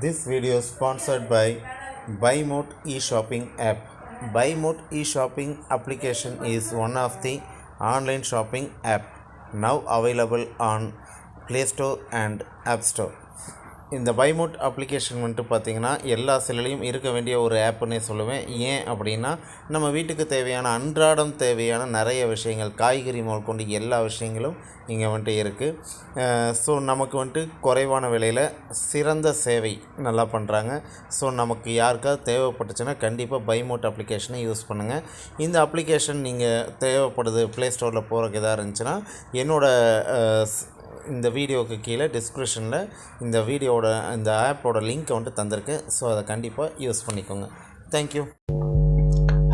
This video is sponsored by BuyMote e-shopping app. BuyMote e-shopping application is one of the online shopping app now available on Play Store and App Store. இந்த பைமோட் application வந்துட்டு பார்த்தீங்கன்னா எல்லா சிலையும் இருக்க வேண்டிய ஒரு ஆப்புன்னே சொல்லுவேன். ஏன் அப்படின்னா நம்ம வீட்டுக்கு தேவையான அன்றாடம் தேவையான நிறைய விஷயங்கள் காய்கறி முதற்கொண்டு எல்லா விஷயங்களும் இங்கே வந்துட்டு இருக்குது ஸோ நமக்கு வந்துட்டு குறைவான விலையில் சிறந்த சேவை நல்லா பண்ணுறாங்க ஸோ நமக்கு யாருக்காவது தேவைப்பட்டுச்சுன்னா கண்டிப்பாக பைமோட் அப்ளிகேஷனை யூஸ் பண்ணுங்கள் இந்த அப்ளிகேஷன் நீங்கள் தேவைப்படுது ப்ளே ஸ்டோரில் போகிறக்கு எதாக இருந்துச்சுன்னா என்னோடய இந்த வீடியோவுக்கு கீழே டிஸ்கிரிப்ஷனில் இந்த வீடியோவோட இந்த ஆப்போட லிங்க்கை வந்துட்டு தந்திருக்கேன் ஸோ அதை கண்டிப்பாக யூஸ் பண்ணிக்கோங்க. தேங்க்யூ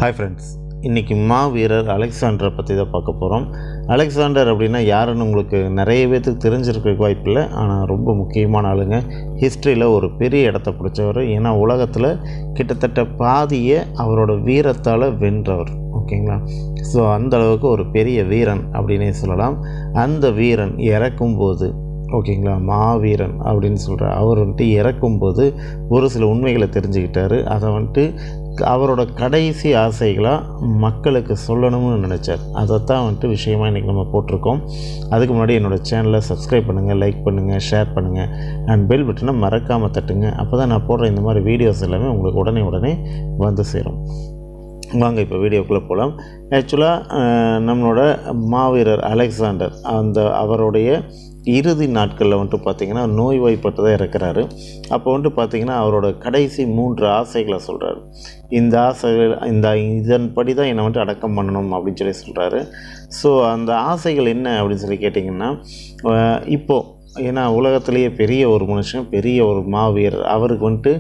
ஹாய் ஃப்ரெண்ட்ஸ் இன்றைக்கி மாவீரர் அலெக்சாண்டரை பற்றி தான் பார்க்க போகிறோம் அலெக்சாண்டர் அப்படின்னா யாருன்னு உங்களுக்கு நிறைய பேர்த்துக்கு தெரிஞ்சிருக்க வாய்ப்பில்லை ஆனால் ரொம்ப முக்கியமான ஆளுங்க. ஹிஸ்ட்ரியில் ஒரு பெரிய இடத்த பிடிச்சவர். ஏன்னா உலகத்தில் கிட்டத்தட்ட பாதியை அவரோட வீரத்தால் வென்றவர். ஓகேங்களா? ஸோ அந்த அளவுக்கு ஒரு பெரிய வீரன் அப்படின்னே சொல்லலாம். அந்த வீரன் இறக்கும்போது ஓகேங்களா? மாவீரன் அப்படின்னு சொல்கிறார் அவர் வந்துட்டு இறக்கும்போது ஒரு சில உண்மைகளை தெரிஞ்சுக்கிட்டாரு. அதை வந்துட்டு அவரோட கடைசி ஆசைகளாக மக்களுக்கு சொல்லணும்னு நினச்சார். அதைத்தான் வந்துட்டு விஷயமாக இன்றைக்கி நம்ம போட்டிருக்கோம். அதுக்கு முன்னாடி என்னோடய சேனலை சப்ஸ்கிரைப் பண்ணுங்கள் லைக் பண்ணுங்கள் ஷேர் பண்ணுங்கள் அண்ட் பெல் பட்டனை மறக்காமல் தட்டுங்க. அப்போ தான் நான் போடுற இந்த மாதிரி வீடியோஸ் எல்லாமே உங்களுக்கு உடனே உடனே வந்து சேரும். வாங்க இப்போ வீடியோக்குள்ளே போகலாம் ஆக்சுவலாக நம்மளோட மாவீரர் அலெக்சாண்டர் அந்த அவருடைய இறுதி நாட்களில் வந்துட்டு பார்த்திங்கன்னா நோய்வாய்ப்பட்டதாக இருக்கிறாரு. அப்போ வந்துட்டு பார்த்திங்கன்னா அவரோட கடைசி மூன்று ஆசைகளை சொல்கிறாரு இந்த ஆசைகள் இந்த இதன்படி தான் என்னை வந்துட்டு அடக்கம் பண்ணணும் அப்படின்னு சொல்லி சொல்கிறாரு ஸோ அந்த ஆசைகள் என்ன அப்படின்னு சொல்லி கேட்டிங்கன்னா இப்போது ஏன்னா உலகத்திலேயே பெரிய ஒரு மனுஷன் பெரிய ஒரு மாவீரர். அவருக்கு வந்துட்டு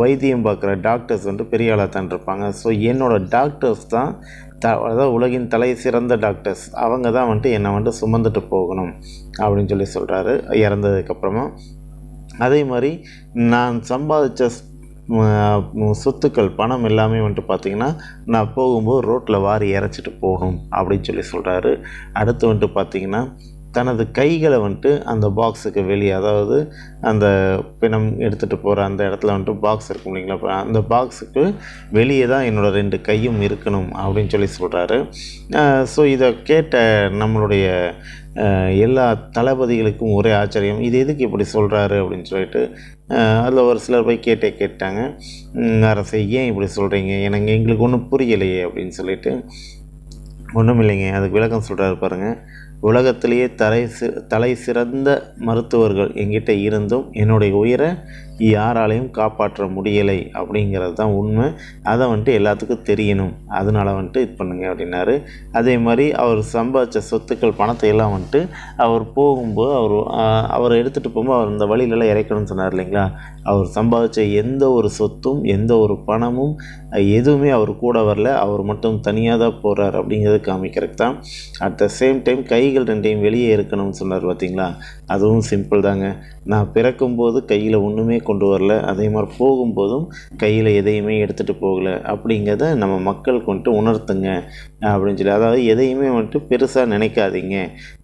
வைத்தியம் பார்க்குற டாக்டர்ஸ் வந்துட்டு பெரிய ஆளாக தான் இருப்பாங்க. ஸோ என்னோடய டாக்டர்ஸ் தான் த அதாவது உலகின் தலை சிறந்த டாக்டர்ஸ் அவங்க தான் வந்துட்டு என்னை வந்துட்டு சுமந்துட்டு போகணும் அப்படின்னு சொல்லி சொல்கிறாரு இறந்ததுக்கப்புறமா அதே மாதிரி நான் சம்பாதிச்ச சொத்துக்கள் பணம் எல்லாமே வந்துட்டு பார்த்திங்கன்னா நான் போகும்போது ரோட்டில் வாரி இறச்சிட்டு போகணும் அப்படின்னு சொல்லி சொல்கிறாரு அடுத்து வந்துட்டு பார்த்திங்கன்னா தனது கைகளை வந்துட்டு அந்த பாக்ஸுக்கு வெளியே அதாவது அந்த பிணம் எடுத்துகிட்டு போகிற அந்த இடத்துல வந்துட்டு பாக்ஸ் இருக்கும் இல்லைங்களா? அந்த பாக்ஸுக்கு வெளியே தான் என்னோடய ரெண்டு கையும் இருக்கணும் அப்படின்னு சொல்லி சொல்கிறாரு ஸோ இதை கேட்ட நம்மளுடைய எல்லா தளபதிகளுக்கும் ஒரே ஆச்சரியம் இது எதுக்கு இப்படி சொல்கிறாரு அப்படின்னு சொல்லிட்டு அதில் ஒரு சிலர் போய் கேட்டே கேட்டாங்க. அரசை ஏன் இப்படி சொல்கிறீங்க எனக்கு எங்களுக்கு ஒன்றும் புரியலையே அப்படின்னு சொல்லிட்டு ஒன்றும் இல்லைங்க அதுக்கு விளக்கம் சொல்கிறாரு பாருங்கள் உலகத்திலேயே தலை சி தலை சிறந்த மருத்துவர்கள் எங்கிட்ட இருந்தும் என்னுடைய உயிரை யாராலையும் காப்பாற்ற முடியலை அப்படிங்கிறது தான் உண்மை. அதை வந்துட்டு எல்லாத்துக்கும் தெரியணும். அதனால் வந்துட்டு இது பண்ணுங்க அப்படின்னாரு. அதே மாதிரி அவர் சம்பாதிச்ச சொத்துக்கள் பணத்தை எல்லாம் வந்துட்டு அவர் போகும்போது அவர் அவர் எடுத்துகிட்டு போகும்போது அவர் இந்த வழியிலலாம் இறைக்கணும்னு சொன்னார் இல்லைங்களா? அவர் சம்பாதிச்ச எந்த ஒரு சொத்தும் எந்த ஒரு பணமும் எதுவுமே அவர் கூட வரல. அவர் மட்டும் தனியாக தான் போகிறார் அப்படிங்கிறது காமிக்கிறதுக்கு தான். அட் த சேம் டைம் கை கைகள் ரெண்டையும் வெளியே இருக்கணும்னு சொன்னார் பார்த்தீங்களா? அதுவும் சிம்பிள் தாங்க. நான் பிறக்கும்போது கையில் ஒன்றுமே கொண்டு வரல. அதே மாதிரி போகும்போதும் கையில் எதையுமே எடுத்துகிட்டு போகலை. அப்படிங்கிறத நம்ம மக்களுக்கு வந்துட்டு உணர்த்துங்க அப்படின்னு சொல்லி அதாவது எதையுமே வந்துட்டு பெருசாக நினைக்காதீங்க.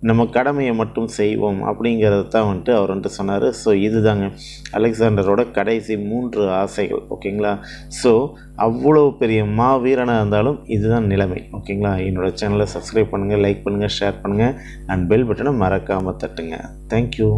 நம்ம கடமையை மட்டும் செய்வோம் அப்படிங்கிறத தான் வந்துட்டு அவர் வந்துட்டு சொன்னார். ஸோ இதுதாங்க. அலெக்சாண்டரோட கடைசி மூன்று ஆசைகள் ஓகேங்களா? ஸோ அவ்வளோ பெரிய மாவீரனாக இருந்தாலும் இதுதான் நிலைமை ஓகேங்களா? என்னோடய சேனலை சப்ஸ்கிரைப் பண்ணுங்கள் லைக் பண்ணுங்கள் ஷேர் பண்ணுங்கள் அண்ட் பெல் பட்டனை மறக்காமல் தட்டுங்க. தேங்க்யூ